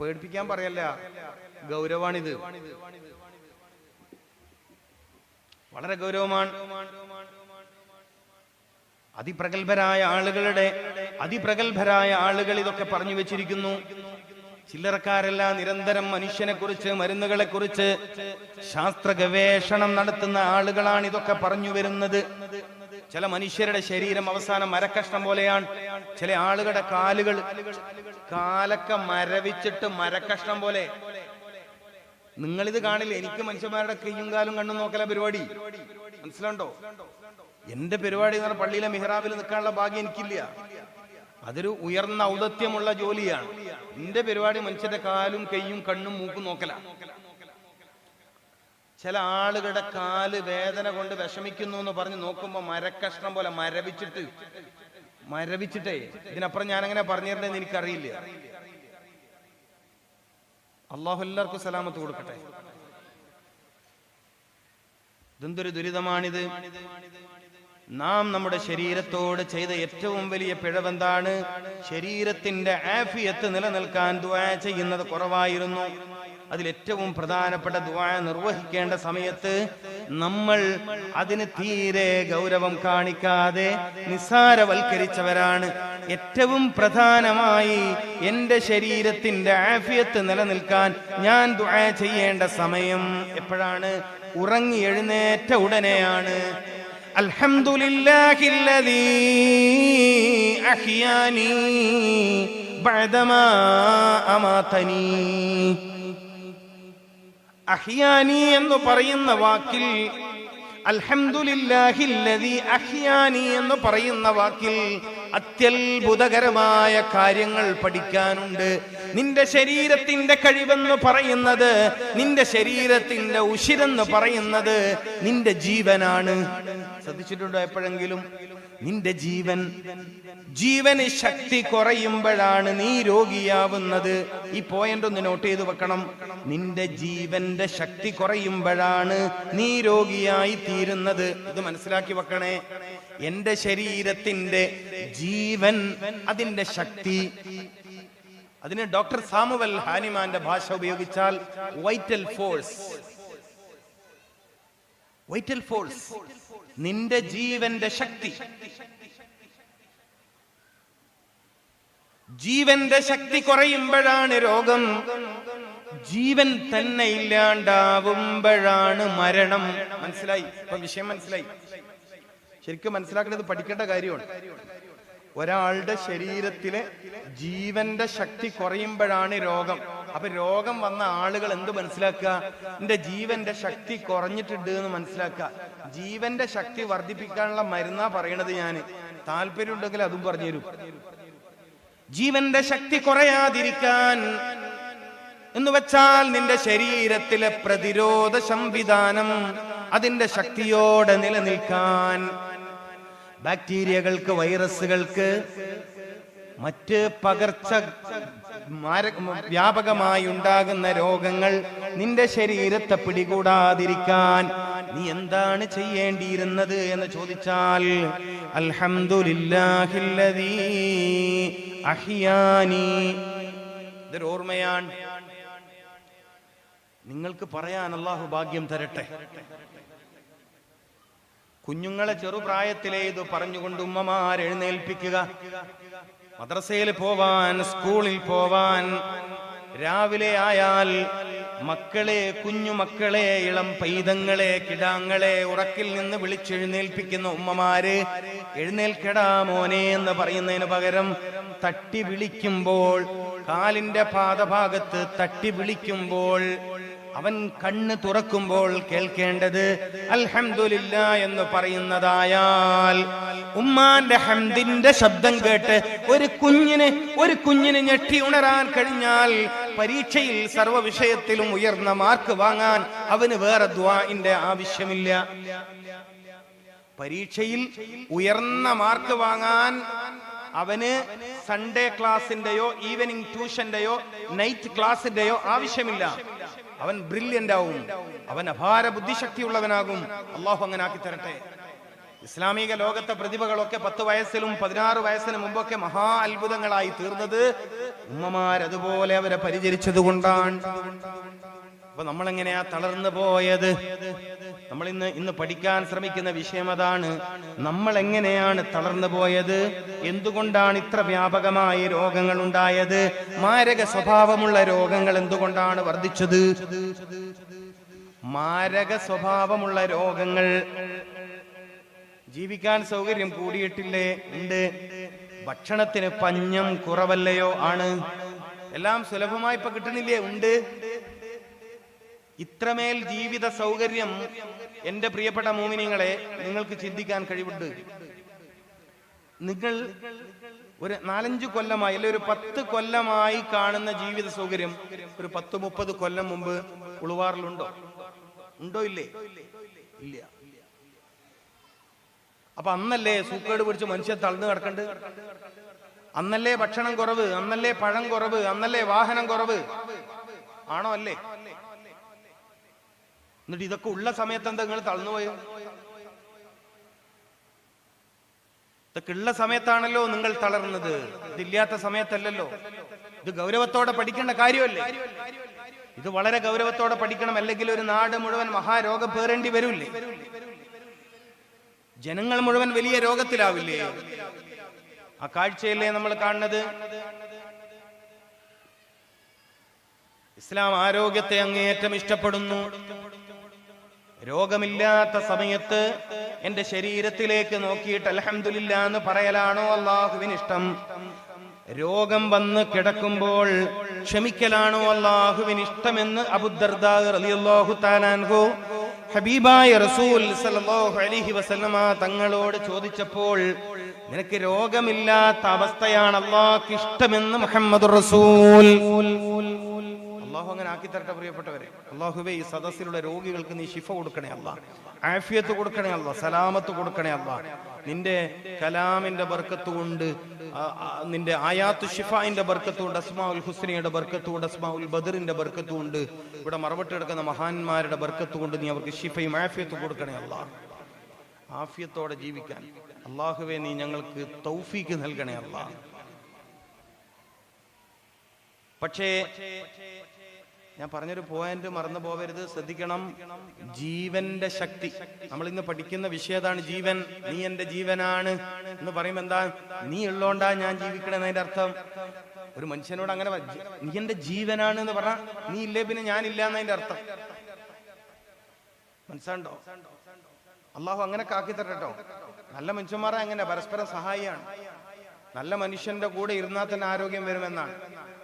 പേടിപ്പിക്കാൻ പറയല്ല. ഗൗരവാണിത്. വളരെ ഗൗരവമാണ്. അതിപ്രഗത്ഭരായ ആളുകളുടെ അതിപ്രഗത്ഭരായ ആളുകൾ ഇതൊക്കെ പറഞ്ഞു വെച്ചിരിക്കുന്നു. ചില്ലറക്കാരല്ല നിരന്തരം മനുഷ്യനെ കുറിച്ച് മരുന്നുകളെ കുറിച്ച് ശാസ്ത്ര ഗവേഷണം നടത്തുന്ന ആളുകളാണ് ഇതൊക്കെ പറഞ്ഞു വരുന്നത്. ചില മനുഷ്യരുടെ ശരീരം അവസാനം മരക്കഷ്ണം പോലെയാണ്. ചില ആളുകളുടെ കാലുകൾ കാലൊക്കെ മരവിച്ചിട്ട് മരക്കഷ്ണം പോലെ. നിങ്ങളിത് കാണില്ല? എനിക്ക് മനുഷ്യന്മാരുടെ കയ്യും കാലും കണ്ണും നോക്കല പരിപാടി. മനസ്സിലുണ്ടോ? എന്റെ പരിപാടി എന്ന് പള്ളിയിലെ മിഹ്റാബിൽ നിൽക്കാനുള്ള ഭാഗ്യം എനിക്കില്ല. അതൊരു ഉയർന്ന ഔദത്യമുള്ള ജോലിയാണ്. എന്റെ പരിപാടി മനുഷ്യന്റെ കാലും കയ്യും കണ്ണും മൂക്കും നോക്കല. ചില ആളുകളുടെ കാൽ വേദന കൊണ്ട് വിഷമിക്കുന്നു എന്ന് പറഞ്ഞ് നോക്കുമ്പോ മരക്കഷ്ണം പോലെ മരവിച്ചിട്ട് മരവിച്ചിട്ടേ. ഇതിനപ്പുറം ഞാൻ അങ്ങനെ പറഞ്ഞിരുന്നെന്ന് എനിക്കറിയില്ല. അള്ളാഹു എല്ലാവർക്കും സലാമത്ത് കൊടുക്കട്ടെ. ഇതെന്തൊരു ദുരിതമാണിത്? നാം നമ്മുടെ ശരീരത്തോട് ചെയ്ത ഏറ്റവും വലിയ പിഴവെന്താണ്? ശരീരത്തിന്റെ ആഫിയത്ത് നിലനിൽക്കാൻ ദുആ ചെയ്യുന്നത് കുറവായിരുന്നു. അതിലേറ്റവും പ്രധാനപ്പെട്ട ദുആ നിർവഹിക്കേണ്ട സമയത്ത് നമ്മൾ അതിന് തീരെ ഗൗരവം കാണിക്കാതെ നിസ്സാരവൽക്കരിച്ചവരാണ്. ഏറ്റവും പ്രധാനമായി എന്റെ ശരീരത്തിന്റെ ആഫിയത്ത് നിലനിൽക്കാൻ ഞാൻ ദുആ ചെയ്യേണ്ട സമയം എപ്പോഴാണ്? ഉറങ്ങി എഴുന്നേറ്റ ഉടനെയാണ്. الحمد لله الذي أحياني بعدما أماتني അഹ്യാനി എന്ന് പറയുന്ന വാക്കിൽ അൽഹംദുലില്ലാഹില്ലദി അഹ്യാനി എന്ന് പറയുന്ന വാക്കിൽ അത്യത്ഭുതകരമായ കാര്യങ്ങൾ പഠിക്കാനുണ്ട്. നിന്റെ ശരീരത്തിന്റെ കഴിവെന്ന് പറയുന്നത് നിന്റെ ശരീരത്തിന്റെ ഉശിരെന്ന് പറയുന്നത് നിന്റെ ജീവനാണ്. ശ്രദ്ധിച്ചിട്ടുണ്ടോ എപ്പോഴെങ്കിലും? നിന്റെ ജീവൻ ജീവന് ശക്തി കുറയുമ്പോഴാണ് നീ രോഗിയാവുന്നത്. ഈ പോയിന്റ് ഒന്ന് നോട്ട് ചെയ്ത് വെക്കണം. നിന്റെ ജീവന്റെ ശക്തി കുറയുമ്പോഴാണ് നീ രോഗിയായി തീരുന്നത്. ഇത് മനസ്സിലാക്കി വെക്കണേ. എന്റെ ശരീരത്തിന്റെ ജീവൻ അതിന്റെ ശക്തി. അതിന് ഡോക്ടർ സാമുവൽ ഹാനിമാന്റെ ഭാഷ ഉപയോഗിച്ചാൽ വൈറ്റൽ ഫോഴ്സ്. Vital force. നിന്റെ ജീവന്റെ ശക്തി. ജീവന്റെ ശക്തി കുറയുമ്പോഴാണ് രോഗം. ജീവൻ തന്നെ ഇല്ലാണ്ടാവുമ്പോഴാണ് മരണം. മനസ്സിലായി? ഇപ്പൊ വിഷയം മനസ്സിലായി. ശരിക്കും മനസ്സിലാക്കേണ്ടത് പഠിക്കേണ്ട കാര്യമാണ്. ഒരാളുടെ ശരീരത്തിലെ ജീവന്റെ ശക്തി കുറയുമ്പോഴാണ് രോഗം. അപ്പൊ രോഗം വന്ന ആളുകൾ എന്ത് മനസ്സിലാക്കുക? എന്റെ ജീവന്റെ ശക്തി കുറഞ്ഞിട്ടുണ്ട് എന്ന് മനസ്സിലാക്കുക. ജീവന്റെ ശക്തി വർദ്ധിപ്പിക്കാനുള്ള മരുന്നാ പറയണത് ഞാൻ താല്പര്യം ഉണ്ടെങ്കിൽ അതും പറഞ്ഞുതരും ജീവന്റെ ശക്തി കുറയാതിരിക്കാൻ എന്ന് വെച്ചാൽ നിന്റെ ശരീരത്തിലെ പ്രതിരോധ സംവിധാനം അതിന്റെ ശക്തിയോടെ നിലനിൽക്കാൻ ബാക്ടീരിയകൾക്ക് വൈറസുകൾക്ക് മറ്റ് പകർച്ച വ്യാപകമായി ഉണ്ടാകുന്ന രോഗങ്ങൾ നിന്റെ ശരീരത്തെ പിടികൂടാതിരിക്കാൻ നീ എന്താണ് ചെയ്യേണ്ടിയിരുന്നത് എന്ന് ചോദിച്ചാൽ അൽഹംദുലില്ലാഹില്ലദീ അഹിയാനി. ഓർമ്മയാണ്. നിങ്ങൾക്ക് പറയാൻ അള്ളാഹു ഭാഗ്യം തരട്ടെ. കുഞ്ഞുങ്ങളെ ചെറുപ്രായത്തിലേ ഇത് പറഞ്ഞുകൊണ്ട് ഉമ്മമാർ എഴുന്നേൽപ്പിക്കുക. മദ്രസയിൽ പോവാൻ സ്കൂളിൽ പോവാൻ രാവിലെ ആയാൽ മക്കളെ കുഞ്ഞു മക്കളെ ഇളം പൈതങ്ങളെ കിടാങ്ങളെ ഉറക്കിൽ നിന്ന് വിളിച്ചെഴുന്നേൽപ്പിക്കുന്ന ഉമ്മമാര് എഴുന്നേൽക്കടാ മോനെ എന്ന് പറയുന്നതിന് പകരം തട്ടി വിളിക്കുമ്പോൾ കാലിന്റെ പാദഭാഗത്ത് തട്ടി വിളിക്കുമ്പോൾ അവൻ കണ്ണ് തുറക്കുമ്പോൾ കേൾക്കേണ്ടത് അൽഹംദുലില്ല എന്ന് പറയുന്നതായാൽ ഉമ്മാന്റെ ഹംദിന്റെ ശബ്ദം കേട്ട് ഒരു കുഞ്ഞിന് ഒരു കുഞ്ഞിന് ഞെട്ടി ഉണരാൻ കഴിഞ്ഞാൽ പരീക്ഷയിൽ സർവ വിഷയത്തിലും ഉയർന്ന മാർക്ക് വാങ്ങാൻ അവന് വേറെ ദ്വാഇന്റെ ആവശ്യമില്ല. പരീക്ഷയിൽ ഉയർന്ന മാർക്ക് വാങ്ങാൻ അവന് സൺഡേ ക്ലാസിന്റെയോ ഈവനിങ് ട്യൂഷന്റെയോ നൈറ്റ് ക്ലാസിന്റെയോ ആവശ്യമില്ല. അവൻ ബ്രില്യന്റ് ആവും. അവൻ അപാര ബുദ്ധിശക്തിയുള്ളവനാകും. അള്ളാഹു അങ്ങനെ ആക്കി തരട്ടെ ഇസ്ലാമിക ലോകത്തെ പ്രതിഭകളൊക്കെ പത്ത് വയസ്സിലും പതിനാറ് വയസ്സിന് മുമ്പൊക്കെ മഹാ അത്ഭുതങ്ങളായി തീർന്നത് ഉമ്മമാരതുപോലെ അവരെ പരിചരിച്ചത് കൊണ്ടാണ് അപ്പൊ നമ്മളെങ്ങനെയാ തളർന്നു പോയത്? നമ്മൾ ഇന്ന് ഇന്ന് പഠിക്കാൻ ശ്രമിക്കുന്ന വിഷയം അതാണ് നമ്മൾ എങ്ങനെയാണ് തളർന്നു പോയത്? എന്തുകൊണ്ടാണ് ഇത്ര വ്യാപകമായ രോഗങ്ങൾ ഉണ്ടായത്? മാരക സ്വഭാവമുള്ള രോഗങ്ങൾ എന്തുകൊണ്ടാണ് വർദ്ധിച്ചത്? മാരക സ്വഭാവമുള്ള രോഗങ്ങൾ ജീവിക്കാൻ സൗകര്യം കൂടിയിട്ടില്ലേ? ഉണ്ട്. ഭക്ഷണത്തിന് പഞ്ഞം കുറവല്ലയോ? ആണ്. എല്ലാം സുലഭമായി ഇപ്പൊ കിട്ടുന്നില്ലേ ഉണ്ട്. ഇത്രമേൽ ജീവിത സൗകര്യം എന്റെ പ്രിയപ്പെട്ട മോമിനിങ്ങളെ നിങ്ങൾക്ക് ചിന്തിക്കാൻ കഴിവുണ്ട്. നിങ്ങൾ ഒരു നാലഞ്ച് കൊല്ലമായി അല്ലെ ഒരു പത്ത് കൊല്ലമായി കാണുന്ന ജീവിത സൗകര്യം ഒരു പത്ത് മുപ്പത് കൊല്ലം മുമ്പ് ഉളുവാറിലുണ്ടോ? ഉണ്ടോ ഇല്ലേ? ഇല്ല. അപ്പൊ അന്നല്ലേ സൂക്കേട് പിടിച്ച് മനുഷ്യൻ തളർന്നു കിടക്കണ്ട്? അന്നല്ലേ ഭക്ഷണം കുറവ് അന്നല്ലേ പഴം കുറവ് അന്നല്ലേ വാഹനം കുറവ്? ആണോ അല്ലേ? എന്നിട്ട് ഇതൊക്കെ ഉള്ള സമയത്ത് എന്താ നിങ്ങൾ തളർന്നുപോയോ ഇതൊക്കെ ഉള്ള സമയത്താണല്ലോ നിങ്ങൾ തളർന്നത്. ഇതില്ലാത്ത സമയത്തല്ലല്ലോ. ഇത് ഗൗരവത്തോടെ പഠിക്കേണ്ട കാര്യമല്ലേ? ഇത് വളരെ ഗൗരവത്തോടെ പഠിക്കണം. അല്ലെങ്കിൽ ഒരു നാട് മുഴുവൻ മഹാരോഗം പേറേണ്ടി വരൂല്ലേ? ജനങ്ങൾ മുഴുവൻ വലിയ രോഗത്തിലാവില്ലേ? ആ കാഴ്ചയല്ലേ നമ്മൾ കാണുന്നത്? ഇസ്ലാം ആരോഗ്യത്തെ അങ്ങേയറ്റം ഇഷ്ടപ്പെടുന്നു. രോഗമില്ലാത്ത സമയത്ത് എന്റെ ശരീരത്തിലേക്ക് നോക്കിയിട്ട് അലഹമില്ല എന്ന് പറയലാണോ അള്ളാഹുവിന് ഇഷ്ടം രോഗം വന്ന് കിടക്കുമ്പോൾ ക്ഷമിക്കലാണോ അള്ളാഹുവിന് ഇഷ്ടമെന്ന് ഹബീബായ റസൂൽ സല്ലല്ലാഹു അലൈഹി വസല്ലമ തങ്ങളോട് ചോദിച്ചപ്പോൾ നിനക്ക് രോഗമില്ലാത്ത അവസ്ഥയാണ് അള്ളാഹ്ക്ക് ഇഷ്ടമെന്ന് മുഹമ്മദ് റസൂൽ. അള്ളാഹു അങ്ങനെ ആക്കി തരട്ടെ പ്രിയപ്പെട്ടവരെ. അള്ളാഹുബെ ഈ സദസ്സിലുള്ള രോഗികൾക്ക് നീ ശിഫ കൊടുക്കണേ അല്ല ആഫിയത്ത് കൊടുക്കണേ അല്ല സലാമത്ത് കൊടുക്കണേ അല്ല നിന്റെ കലാമിന്റെ ബർക്കത്ത് കൊണ്ട് നിന്റെ ആയാത്ത് ഷിഫായിന്റെ ബർക്കത്ത് കൊണ്ട് അസ്മാഉൽ ഹുസ്നയുടെ ബർക്കത്ത് കൊണ്ട് അസ്മാഉൽ ബദറിന്റെ ബർക്കത്ത് കൊണ്ട് ഇവിടെ മറവിട്ട് മഹാന്മാരുടെ ബർക്കത്ത് കൊണ്ട് നീ അവർക്ക് ഷിഫയും ആഫിയത്ത് കൊടുക്കണേ അല്ല ആഫിയത്തോടെ ജീവിക്കാൻ. അള്ളാഹുവെ നീ ഞങ്ങൾക്ക് തൗഫീക്ക് നൽകണേ അല്ല പക്ഷേ ഞാൻ പറഞ്ഞൊരു പോയിന്റ് മറന്നു പോവരുത്. ശ്രദ്ധിക്കണം. ജീവന്റെ ശക്തി. നമ്മൾ ഇന്ന് പഠിക്കുന്ന വിഷയതാണ് ജീവൻ. നീ എന്റെ ജീവനാണ്. എന്ന് പറയുമ്പോ എന്താ? നീ ഉള്ളോണ്ടാ ഞാൻ ജീവിക്കണെന്നതിന്റെ അർത്ഥം. ഒരു മനുഷ്യനോട് അങ്ങനെ നീ എന്റെ ജീവനാണ് എന്ന് പറഞ്ഞാൽ നീ ഇല്ലേ പിന്നെ ഞാനില്ല എന്നതിന്റെ അർത്ഥം. മനസ്സിലുണ്ടോ അള്ളാഹു അങ്ങനെ കാക്കി തരട്ടോ നല്ല മനുഷ്യന്മാരെ അങ്ങനെ പരസ്പരം സഹായിയാണ്. നല്ല മനുഷ്യന്റെ കൂടെ ഇരുന്നാൽ തന്നെ ആരോഗ്യം വരുമെന്നാണ്.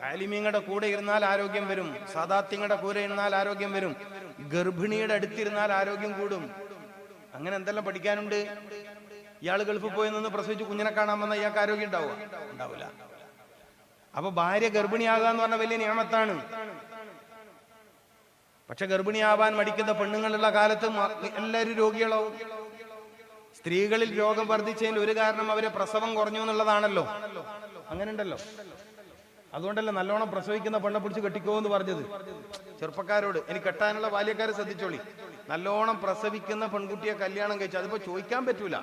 ആലിമ്യങ്ങളുടെ കൂടെ ഇരുന്നാൽ ആരോഗ്യം വരും. സാദാത്യങ്ങളുടെ കൂടെ ഇരുന്നാൽ ആരോഗ്യം വരും. ഗർഭിണിയുടെ അടുത്തിരുന്നാൽ ആരോഗ്യം കൂടും. അങ്ങനെ എന്തെല്ലാം പഠിക്കാനുണ്ട്? ഇയാൾ ഗൾഫിൽ പോയി നിന്ന് പ്രസവിച്ച് കുഞ്ഞിനെ കാണാൻ വന്ന ഇയാൾക്ക് ആരോഗ്യം ഉണ്ടാവുക ഉണ്ടാവില്ല. അപ്പൊ ഭാര്യ ഗർഭിണിയാകാന്ന് പറഞ്ഞ വലിയ നിയമത്താണ്. പക്ഷെ ഗർഭിണിയാവാൻ മടിക്കുന്ന പെണ്ണുങ്ങളുള്ള കാലത്ത് എല്ലാവരും രോഗികളാവും. സ്ത്രീകളിൽ രോഗം വർദ്ധിച്ചതിന് ഒരു കാരണം അവരെ പ്രസവം കുറഞ്ഞു എന്നുള്ളതാണല്ലോ. അങ്ങനെ ഉണ്ടല്ലോ അതുകൊണ്ടല്ലേ നല്ലോണം പ്രസവിക്കുന്ന പെണ്ണെ പിടിച്ച് കെട്ടിക്കോ എന്ന് പറഞ്ഞത്. ചെറുപ്പക്കാരോട് എനിക്ക് കെട്ടാനുള്ള ബാല്യക്കാരെ ശ്രദ്ധിച്ചോളി. നല്ലോണം പ്രസവിക്കുന്ന പെൺകുട്ടിയെ കല്യാണം കഴിച്ചു അതിപ്പോ ചോദിക്കാൻ പറ്റൂല.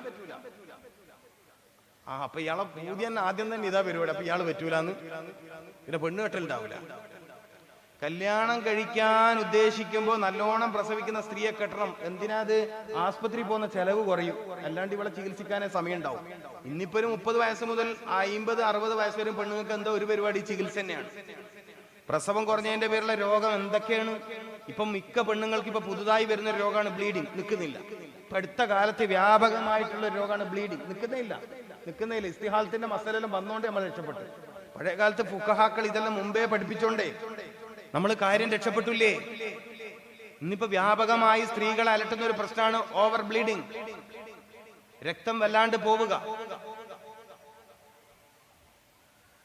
ആ അപ്പൊ ഇയാളെ പൂതി തന്നെ ആദ്യം തന്നെ ഇതാ പരിപാടി. അപ്പൊ ഇയാൾ പറ്റൂലെന്ന്. പിന്നെ പെണ്ണ് കെട്ടലുണ്ടാവില്ല കല്യാണം കഴിക്കാൻ ഉദ്ദേശിക്കുമ്പോൾ നല്ലോണം പ്രസവിക്കുന്ന സ്ത്രീയെ കെട്ടണം. എന്തിനാ അത്? ആസ്പത്രി പോകുന്ന ചെലവ് കുറയും. അല്ലാണ്ട് ഇവിടെ ചികിത്സിക്കാനേ സമയം ഉണ്ടാവും ഇന്നിപ്പോ ഒരു മുപ്പത് വയസ്സ് മുതൽ അമ്പത് അറുപത് വയസ്സ് വരെ പെണ്ണുങ്ങൾക്ക് എന്തോ ഒരു പരിപാടി ചികിത്സ തന്നെയാണ്. പ്രസവം കുറഞ്ഞതിന്റെ പേരിലെ രോഗം എന്തൊക്കെയാണ്? ഇപ്പം മിക്ക പെണ്ണുങ്ങൾക്ക് ഇപ്പൊ പുതുതായി വരുന്ന രോഗമാണ് ബ്ലീഡിങ് നിൽക്കുന്നില്ല. ഇപ്പൊ അടുത്ത കാലത്ത് വ്യാപകമായിട്ടുള്ള രോഗമാണ് ബ്ലീഡിങ് നിൽക്കുന്നില്ല. നിൽക്കുന്നില്ല. ഇസ്തിഹാലത്തിന്റെ മസലെല്ലാം വന്നുകൊണ്ട് നമ്മൾ രക്ഷപ്പെട്ടു പഴയ കാലത്ത് ഫുക്കഹാക്കൾ ഇതെല്ലാം മുമ്പേ പഠിപ്പിച്ചോണ്ടേ നമ്മൾ കാര്യം രക്ഷപ്പെട്ടില്ലേ? ഇന്നിപ്പോ വ്യാപകമായി സ്ത്രീകൾ അലട്ടുന്ന ഒരു പ്രശ്നമാണ് ഓവർ ബ്ലീഡിങ്. രക്തം വല്ലാണ്ട് പോവുക.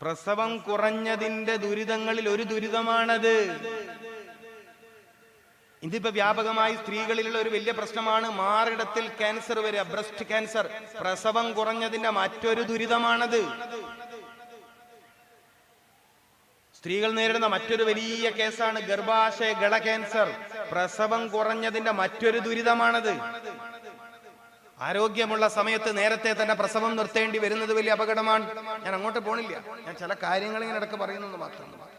പ്രസവം കുറഞ്ഞതിന്റെ ദുരിതങ്ങളിൽ ഒരു ദുരിതമാണത്. ഇന്നിപ്പോ വ്യാപകമായി സ്ത്രീകളിലുള്ള ഒരു വലിയ പ്രശ്നമാണ് മാറിടത്തിൽ ക്യാൻസർ വരിക ബ്രസ്റ്റ് ക്യാൻസർ. പ്രസവം കുറഞ്ഞതിന്റെ മറ്റൊരു ദുരിതമാണത്. സ്ത്രീകൾ നേരിടുന്ന മറ്റൊരു വലിയ കേസാണ് ഗർഭാശയ ഗള ക്യാൻസർ. പ്രസവം കുറഞ്ഞതിന്റെ മറ്റൊരു ദുരിതമാണത്. ആരോഗ്യമുള്ള സമയത്ത് നേരത്തെ തന്നെ പ്രസവം നിർത്തേണ്ടി വരുന്നത് വലിയ അപകടമാണ്. ഞാൻ അങ്ങോട്ട് പോണില്ല. ഞാൻ ചില കാര്യങ്ങൾ ഇങ്ങനെ ഇടയ്ക്ക് പറയുന്നു എന്ന് മാത്രം.